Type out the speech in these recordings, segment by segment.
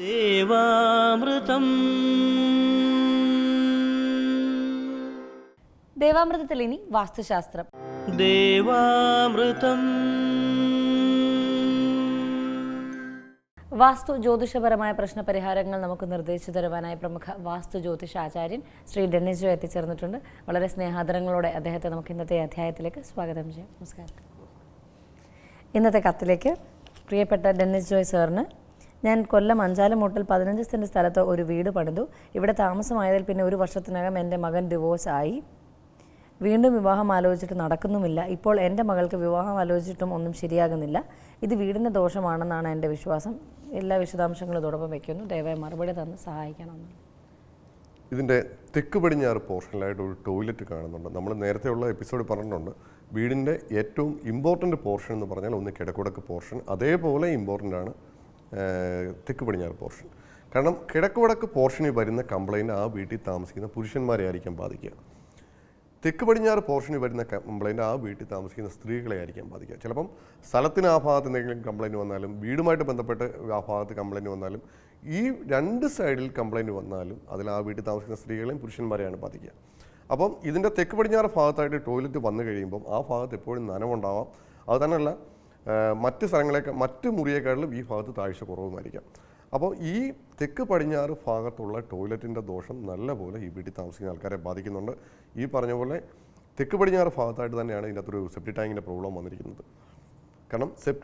ദേവാമൃതം. ദേവാമൃതത്തിൽ ഇനി വാസ്തുശാസ്ത്രം. ദേവാമൃതം. വാസ്തു ജ്യോതിഷപരമായ പ്രശ്നപരിഹാരങ്ങൾ നമുക്ക് നിർദ്ദേശിച്ചു തരുവാനായി പ്രമുഖ വാസ്തു ജ്യോതിഷ ആചാര്യൻ ശ്രീ ഡെന്നിസ് ജോ എത്തിച്ചേർന്നിട്ടുണ്ട്. വളരെ സ്നേഹാദരങ്ങളോടെ അദ്ദേഹത്തെ നമുക്ക് ഇന്നത്തെ അധ്യായത്തിലേക്ക് സ്വാഗതം ചെയ്യാം. നമസ്കാരം. ഇന്നത്തെ കത്തിലേക്ക് പ്രിയപ്പെട്ട ഡെന്നിസ് ജോയ് സാറിന് ഞാൻ കൊല്ലം അഞ്ചാലുമൂട്ടിൽ പതിനഞ്ച് സെന്റ് സ്ഥലത്ത് ഒരു വീട് പണിതു. ഇവിടെ താമസമായതിൽ പിന്നെ ഒരു വർഷത്തിനകം എന്റെ മകൻ ഡിവോഴ്സ് ആയി. വീണ്ടും വിവാഹം ആലോചിച്ചിട്ട് നടക്കുന്നുമില്ല. ഇപ്പോൾ എന്റെ മകൾക്ക് വിവാഹം ആലോചിച്ചിട്ടും ഒന്നും ശരിയാകുന്നില്ല. ഇത് വീടിന്റെ ദോഷമാണെന്നാണ് എന്റെ വിശ്വാസം. എല്ലാ വിശദാംശങ്ങളും ഇതോടൊപ്പം വയ്ക്കുന്നു ദയവായി മറുപടി തന്ന് സഹായിക്കണമെന്ന്. ഇതിന്റെ തെക്ക് പടിഞ്ഞാറ് പോർഷനിലായിട്ട് ഒരു ടോയ്ലറ്റ് കാണുന്നുണ്ട്. നമ്മൾ നേരത്തെ ഉള്ള എപ്പിസോഡ് പറഞ്ഞിട്ടുണ്ട്. വീടിന്റെ ഏറ്റവും ഇമ്പോർട്ടന്റ് പോർഷൻ എന്ന് പറഞ്ഞാൽ ഒന്ന് കിടക്കുടക്ക് പോർഷൻ അതേപോലെ ഇമ്പോർട്ടന്റ് ആണ് തെക്ക് പടിഞ്ഞാറ് പോർഷൻ. കാരണം കിഴക്ക് വടക്ക് പോർഷനിൽ വരുന്ന കംപ്ലൈന്റ് ആ വീട്ടിൽ താമസിക്കുന്ന പുരുഷന്മാരെ ആയിരിക്കാം ബാധിക്കുക. തെക്ക് പടിഞ്ഞാറ് പോർഷനിൽ വരുന്ന കംപ്ലൈന്റ് ആ വീട്ടിൽ താമസിക്കുന്ന സ്ത്രീകളെ ആയിരിക്കാം ബാധിക്കുക. ചിലപ്പം സ്ഥലത്തിന് ആ ഭാഗത്ത് എന്തെങ്കിലും കംപ്ലൈന്റ് വന്നാലും വീടുമായിട്ട് ബന്ധപ്പെട്ട് ആ ഭാഗത്ത് കംപ്ലൈന്റ് വന്നാലും ഈ രണ്ട് സൈഡിൽ കംപ്ലൈന്റ് വന്നാലും അതിൽ ആ വീട്ടിൽ താമസിക്കുന്ന സ്ത്രീകളെയും പുരുഷന്മാരെയാണ് ബാധിക്കുക. അപ്പം ഇതിന്റെ തെക്ക് പടിഞ്ഞാറ് ഭാഗത്തായിട്ട് ടോയ്ലറ്റ് വന്നു കഴിയുമ്പം ആ ഭാഗത്ത് എപ്പോഴും നനവുണ്ടാവാം. അത് തന്നെയല്ല മറ്റ് സ്ഥലങ്ങളെക്കാൾ മറ്റ് മുറിയേക്കാളും ഈ ഭാഗത്ത് താഴ്ച കുറവുമായിരിക്കാം. അപ്പോൾ ഈ തെക്ക് പടിഞ്ഞാറ് ഭാഗത്തുള്ള ടോയ്ലറ്റിന്റെ ദോഷം നല്ലപോലെ ഈ വീട്ടിൽ താമസിക്കുന്ന ആൾക്കാരെ ബാധിക്കുന്നുണ്ട്. ഈ പറഞ്ഞ പോലെ തെക്ക് പടിഞ്ഞാറ് ഭാഗത്തായിട്ട് തന്നെയാണ് ഇതിനകത്തൊരു സെപ്റ്റി ടാങ്കിന്റെ പ്രോബ്ലം വന്നിരിക്കുന്നത്. കാരണം സെപ്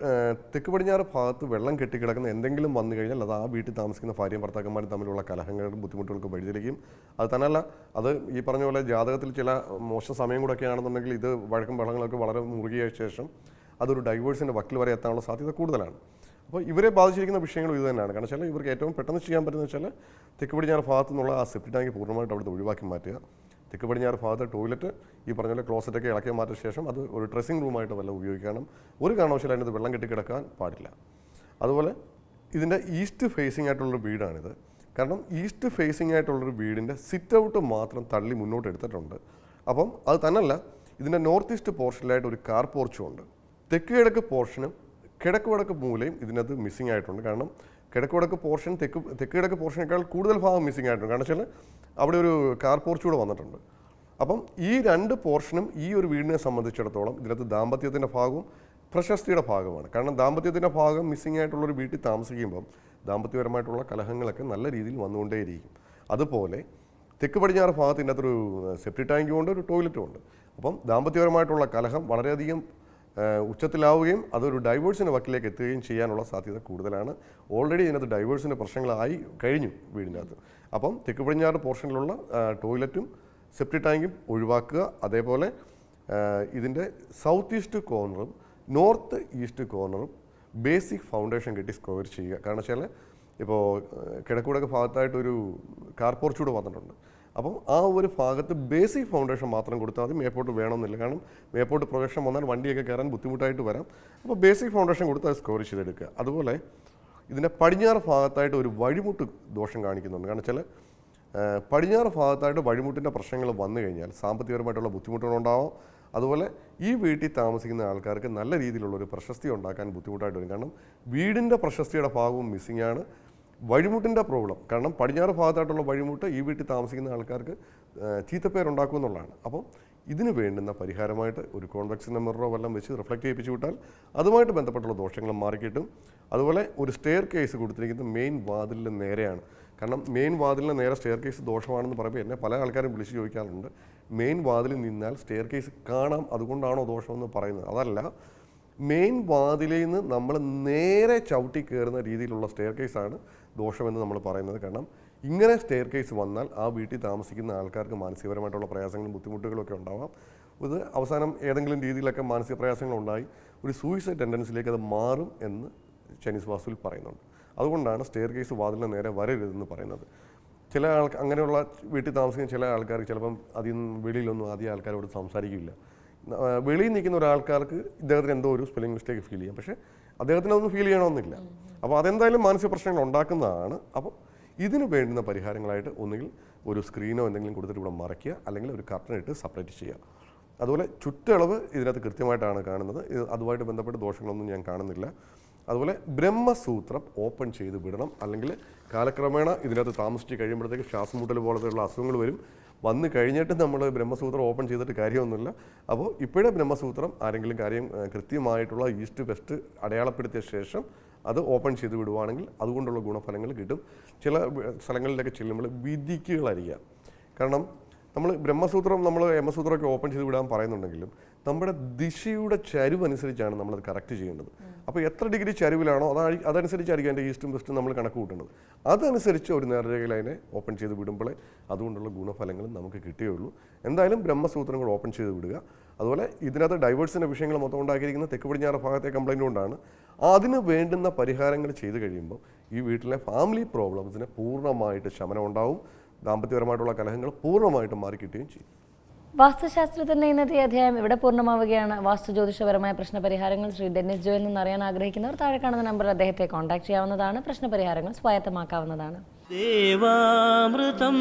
തെക്ക് പടിഞ്ഞാറ് ഭാഗത്ത് വെള്ളം കെട്ടിക്കിടക്കുന്ന എന്തെങ്കിലും വന്നു കഴിഞ്ഞാൽ അത് ആ വീട്ടിൽ താമസിക്കുന്ന ഭാര്യയും ഭർത്താക്കന്മാരും തമ്മിലുള്ള കലഹങ്ങളും ബുദ്ധിമുട്ടുകൾക്ക് വഴിതെളിക്കും. അത് തന്നെയല്ല അത് ഈ പറഞ്ഞ പോലെ ജാതകത്തിൽ ചില മോശം സമയം കൂടെയൊക്കെ ആണെന്നുണ്ടെങ്കിൽ ഇത് വഴക്കും വെള്ളങ്ങളൊക്കെ വളരെ മുറുകിയ ശേഷം അതൊരു ഡൈവേഴ്സിന്റെ വക്കിൽ വരെ എത്താനുള്ള സാധ്യത കൂടുതലാണ്. അപ്പോൾ ഇവരെ ബാധിച്ചിരിക്കുന്ന വിഷയങ്ങളും ഇത് തന്നെയാണ്. കാരണം വെച്ചാൽ ഇവർക്ക് ഏറ്റവും പെട്ടെന്ന് ചെയ്യാൻ പറ്റുന്നത് വെച്ചാൽ തെക്ക് പടിഞ്ഞാറ് ഭാഗത്തു നിന്നുള്ള ആ സെപ്റ്റി ടാങ്ക് പൂർണമായിട്ട് അവിടുത്തെ ഒഴിവാക്കി മാറ്റുക. തെക്ക് പടിഞ്ഞാറ് ഭാഗത്തെ ടോയ്ലറ്റ് ഈ പറഞ്ഞ പോലെ ക്ലോസറ്റൊക്കെ ഇളക്കി മാറ്റിയ ശേഷം അത് ഒരു ഡ്രസ്സിംഗ് റൂമായിട്ട് വല്ല ഉപയോഗിക്കണം ഒരു കാരണവശാലും അതിനകത്ത് വെള്ളം കെട്ടി കിടക്കാൻ പാടില്ല. അതുപോലെ ഇതിന്റെ ഈസ്റ്റ് ഫേസിംഗ് ആയിട്ടുള്ളൊരു വീടാണിത്. കാരണം ഈസ്റ്റ് ഫേസിംഗ് ആയിട്ടുള്ളൊരു വീടിന്റെ സിറ്റ് ഔട്ട് മാത്രം തള്ളി മുന്നോട്ട് എടുത്തിട്ടുണ്ട്. അപ്പം അത് തന്നല്ല ഇതിന്റെ നോർത്ത് ഈസ്റ്റ് പോർഷനിലായിട്ട് ഒരു കാർ പോർച്ചും ഉണ്ട്. തെക്ക് കിഴക്ക് പോർഷനും കിഴക്ക് വടക്ക് മൂലയും ഇതിനകത്ത് മിസ്സിംഗ് ആയിട്ടുണ്ട്. കാരണം കിഴക്ക് വടക്ക് പോർഷൻ തെക്ക് തെക്ക് കിഴക്ക് പോർഷനേക്കാൾ കൂടുതൽ ഭാഗം മിസ്സിംഗ് ആയിട്ടുണ്ട്. കാരണം വെച്ചാൽ അവിടെ ഒരു കാർ പോർച്ച് കൂടെ വന്നിട്ടുണ്ട്. അപ്പം ഈ രണ്ട് പോർഷനും ഈ ഒരു വീടിനെ സംബന്ധിച്ചിടത്തോളം ഇതിനകത്ത് ദാമ്പത്യത്തിന്റെ ഭാഗവും പ്രശസ്തിയുടെ ഭാഗമാണ് കാരണം ദാമ്പത്യത്തിന്റെ ഭാഗം മിസ്സിംഗ് ആയിട്ടുള്ള ഒരു വീട്ടിൽ താമസിക്കുമ്പം ദാമ്പത്യപരമായിട്ടുള്ള കലഹങ്ങളൊക്കെ നല്ല രീതിയിൽ വന്നുകൊണ്ടേയിരിക്കും. അതുപോലെ തെക്ക് പടിഞ്ഞാറ് ഭാഗത്തിന്റെ അകത്തൊരു സെപ്റ്റി ടാങ്കും ഉണ്ട് ഒരു ടോയ്ലറ്റും ഉണ്ട്. അപ്പം ദാമ്പത്യപരമായിട്ടുള്ള കലഹം വളരെയധികം ഉച്ചത്തിലാവുകയും അതൊരു ഡൈവേഴ്സിന്റെ വക്കിലേക്ക് എത്തുകയും ചെയ്യാനുള്ള സാധ്യത കൂടുതലാണ്. ഓൾറെഡി ഇതിനകത്ത് ഡൈവേഴ്സിന്റെ പ്രശ്നങ്ങളായി കഴിഞ്ഞു വീടിന്റെ അകത്ത് അപ്പം തെക്ക് പടിഞ്ഞാറ് പോർഷനിലുള്ള ടോയ്ലറ്റും സെപ്റ്റി ടാങ്കും ഒഴിവാക്കുക. അതേപോലെ ഇതിന്റെ സൗത്ത് ഈസ്റ്റ് കോർണറും നോർത്ത് ഈസ്റ്റ് കോർണറും ബേസിക് ഫൗണ്ടേഷൻ കെട്ടി സ്ക്വയർ ചെയ്യുക. കാരണം വെച്ചാൽ ഇപ്പോൾ കിടക്കൂടൊക്കെ ഭാഗത്തായിട്ടൊരു കാർ പോർച്ചൂടെ വന്നിട്ടുണ്ട്. അപ്പം ആ ഒരു ഭാഗത്ത് ബേസിക് ഫൗണ്ടേഷൻ മാത്രം കൊടുത്താൽ മതി. മേപ്പോട്ട് വേണമെന്നില്ല. കാരണം മേപ്പോട്ട് പ്രൊജക്ഷൻ വന്നാൽ വണ്ടിയൊക്കെ കയറാൻ ബുദ്ധിമുട്ടായിട്ട് വരാം. അപ്പോൾ ബേസിക് ഫൗണ്ടേഷൻ കൊടുത്താൽ അത് സ്കോർ ചെയ്തെടുക്കുക. അതുപോലെ ഇതിന്റെ പടിഞ്ഞാറ് ഭാഗത്തായിട്ട് ഒരു വഴിമുട്ട് ദോഷം കാണിക്കുന്നുണ്ട്. കാരണം ചില പടിഞ്ഞാറ് ഭാഗത്തായിട്ട് വഴിമുട്ടിന്റെ പ്രശ്നങ്ങൾ വന്നു കഴിഞ്ഞാൽ സാമ്പത്തികപരമായിട്ടുള്ള ബുദ്ധിമുട്ടുകളുണ്ടാവും അതുപോലെ ഈ വീട്ടിൽ താമസിക്കുന്ന ആൾക്കാർക്ക് നല്ല രീതിയിലുള്ള ഒരു പ്രശസ്തി ഉണ്ടാക്കാൻ ബുദ്ധിമുട്ടായിട്ട് വരും. കാരണം വീടിന്റെ പ്രശസ്തിയുടെ ഭാഗവും മിസ്സിംഗ് ആണ്. വഴിമുട്ടിന്റെ പ്രോബ്ലം. കാരണം പടിഞ്ഞാറ് ഭാഗത്തായിട്ടുള്ള വഴിമുട്ട് ഈ വീട്ടിൽ താമസിക്കുന്ന ആൾക്കാർക്ക് ചീത്തപ്പേരുണ്ടാക്കും എന്നുള്ളതാണ്. അപ്പം ഇതിന് വേണ്ടുന്ന പരിഹാരമായിട്ട് ഒരു കോൺവെക്സിന്റെ മിററോ വല്ലതും വെച്ച് റിഫ്ലക്റ്റ് ചെയ്യിപ്പിച്ച് വിട്ടാൽ അതുമായിട്ട് ബന്ധപ്പെട്ടുള്ള ദോഷങ്ങൾ മാറിക്കിട്ടും. അതുപോലെ ഒരു സ്റ്റെയർ കേസ് കൊടുത്തിരിക്കുന്നത് മെയിൻ വാതിലിന് നേരെയാണ്. കാരണം മെയിൻ വാതിലിന് നേരെ സ്റ്റെയർ കേസ് ദോഷമാണെന്ന് പറയുമ്പോൾ എന്നെ പല ആൾക്കാരും വിളിച്ച് ചോദിക്കാറുണ്ട്. മെയിൻ വാതിലിൽ നിന്നാൽ സ്റ്റെയർ കേസ് കാണാം അതുകൊണ്ടാണോ ദോഷമെന്ന് പറയുന്നത്. അതല്ല മെയിൻ വാതിലിൽ നിന്ന് നമ്മൾ നേരെ ചവിട്ടി കയറുന്ന രീതിയിലുള്ള സ്റ്റെയർ കേസാണ് ദോഷമെന്ന് നമ്മൾ പറയുന്നത്. കാരണം ഇങ്ങനെ സ്റ്റെയർ കേസ് വന്നാൽ ആ വീട്ടിൽ താമസിക്കുന്ന ആൾക്കാർക്ക് മാനസികപരമായിട്ടുള്ള പ്രയാസങ്ങളും ബുദ്ധിമുട്ടുകളൊക്കെ ഉണ്ടാവാം. ഇത് അവസാനം ഏതെങ്കിലും രീതിയിലൊക്കെ മാനസിക പ്രയാസങ്ങളുണ്ടായി ഒരു സൂയിസൈഡ് ടെൻഡൻസിലേക്ക് അത് മാറും എന്ന് ചൈനീസ് വാസ്തുവിൽ പറയുന്നുണ്ട്. അതുകൊണ്ടാണ് സ്റ്റെയർ കേസ് വാതിലിന് നേരെ വരരുതെന്ന് പറയുന്നത്. ചില ആൾക്ക് അങ്ങനെയുള്ള വീട്ടിൽ താമസിക്കുന്ന ചില ആൾക്കാർക്ക് ചിലപ്പം അതിൽ നിന്ന് വെളിയിലൊന്നും ആദ്യം ആൾക്കാരോട് സംസാരിക്കില്ല. വെളിയിൽ നിൽക്കുന്ന ഒരാൾക്കാർക്ക് ഇദ്ദേഹത്തിന് എന്തോ ഒരു സ്പെല്ലിംഗ് മിസ്റ്റേക്ക് ഫീൽ ചെയ്യാം. പക്ഷേ അദ്ദേഹത്തിന് അതൊന്നും ഫീൽ ചെയ്യണമെന്നില്ല. അപ്പോൾ അതെന്തായാലും മാനസിക പ്രശ്നങ്ങൾ ഉണ്ടാക്കുന്നതാണ്. അപ്പോൾ ഇതിന് വേണ്ടുന്ന പരിഹാരങ്ങളായിട്ട് ഒന്നുകിൽ ഒരു സ്ക്രീനോ എന്തെങ്കിലും കൊടുത്തിട്ട് ഇവിടെ മറയ്ക്കുക. അല്ലെങ്കിൽ ഒരു കർട്ടൻ ഇട്ട് സെപ്പറേറ്റ് ചെയ്യുക. അതുപോലെ ചുറ്റളവ് ഇതിനകത്ത് കൃത്യമായിട്ടാണ് കാണുന്നത്. അതുമായിട്ട് ബന്ധപ്പെട്ട് ദോഷങ്ങളൊന്നും ഞാൻ കാണുന്നില്ല. അതുപോലെ ബ്രഹ്മസൂത്രം ഓപ്പൺ ചെയ്ത് വിടണം. അല്ലെങ്കിൽ കാലക്രമേണ ഇതിനകത്ത് താമസിച്ച് കഴിയുമ്പോഴത്തേക്ക് ശ്വാസം മുട്ടൽ പോലത്തെയുള്ള അസുഖങ്ങൾ വരും. വന്നു കഴിഞ്ഞിട്ട് നമ്മൾ ബ്രഹ്മസൂത്രം ഓപ്പൺ ചെയ്തിട്ട് കാര്യമൊന്നുമില്ല. അപ്പോൾ ഇപ്പോഴേ ബ്രഹ്മസൂത്രം ആരെങ്കിലും കാര്യം കൃത്യമായിട്ടുള്ള ഈസ്റ്റ് വെസ്റ്റ് അടയാളപ്പെടുത്തിയ ശേഷം അത് ഓപ്പൺ ചെയ്ത് വിടുവാണെങ്കിൽ അതുകൊണ്ടുള്ള ഗുണഫലങ്ങൾ കിട്ടും. ചില സ്ഥലങ്ങളിലൊക്കെ ചെല്ലുമ്പോൾ വിധിക്കുകളായിരിക്കാം കാരണം നമ്മൾ ബ്രഹ്മസൂത്രം നമ്മൾ യമസൂത്രമൊക്കെ ഓപ്പൺ ചെയ്ത് വിടാൻ പറയുന്നുണ്ടെങ്കിലും നമ്മുടെ ദിശയുടെ ചരിവ് അനുസരിച്ചാണ് നമ്മളത് കറക്റ്റ് ചെയ്യേണ്ടത്. അപ്പോൾ എത്ര ഡിഗ്രി ചരിവിലാണോ അതാ അതനുസരിച്ചായിരിക്കും അതിന്റെ ഈസ്റ്റും വെസ്റ്റും നമ്മൾ കണക്ക് കൂട്ടേണ്ടത്. അതനുസരിച്ച് ഒരു നേർരേഖയിൽ അതിനെ ഓപ്പൺ ചെയ്ത് വിടുമ്പോഴേ അതുകൊണ്ടുള്ള ഗുണഫലങ്ങൾ നമുക്ക് കിട്ടുകയുള്ളൂ എന്തായാലും ബ്രഹ്മസൂത്രങ്ങൾ ഓപ്പൺ ചെയ്ത് വിടുക. അതുപോലെ ഇതിനകത്ത് ഡൈവേഴ്സിന്റെ വിഷയങ്ങൾ മൊത്തം ഉണ്ടാക്കിയിരിക്കുന്ന തെക്ക് പടിഞ്ഞാറ് ഭാഗത്തെ കംപ്ലൈന്റ് കൊണ്ടാണ്. അതിന് വേണ്ടുന്ന പരിഹാരങ്ങൾ ചെയ്ത് കഴിയുമ്പോൾ ഈ വീട്ടിലെ ഫാമിലി പ്രോബ്ലംസിന് പൂർണമായിട്ട് ശമനം ഉണ്ടാവും ദാമ്പത്യപരമായിട്ടുള്ള കലഹങ്ങൾ പൂർണമായിട്ടും മാറിക്കിട്ടുകയും ചെയ്യും. വാസ്തുശാസ്ത്രത്തിന്റെ ഇന്നത്തെ അധ്യായം ഇവിടെ പൂർണമാവുകയാണ്? വാസ്തു ജ്യോതിഷപരമായ പ്രശ്നപരിഹാരങ്ങൾ ശ്രീ ഡെന്നിസ് ജോയിൽ നിന്ന് അറിയാൻ ആഗ്രഹിക്കുന്നവർ താഴെ കാണുന്ന നമ്പറിൽ അദ്ദേഹത്തെ കോൺടാക്ട് ചെയ്യാവുന്നതാണ്. പ്രശ്നപരിഹാരങ്ങൾ സ്വായത്തമാക്കാവുന്നതാണ്. ദേവാമൃതം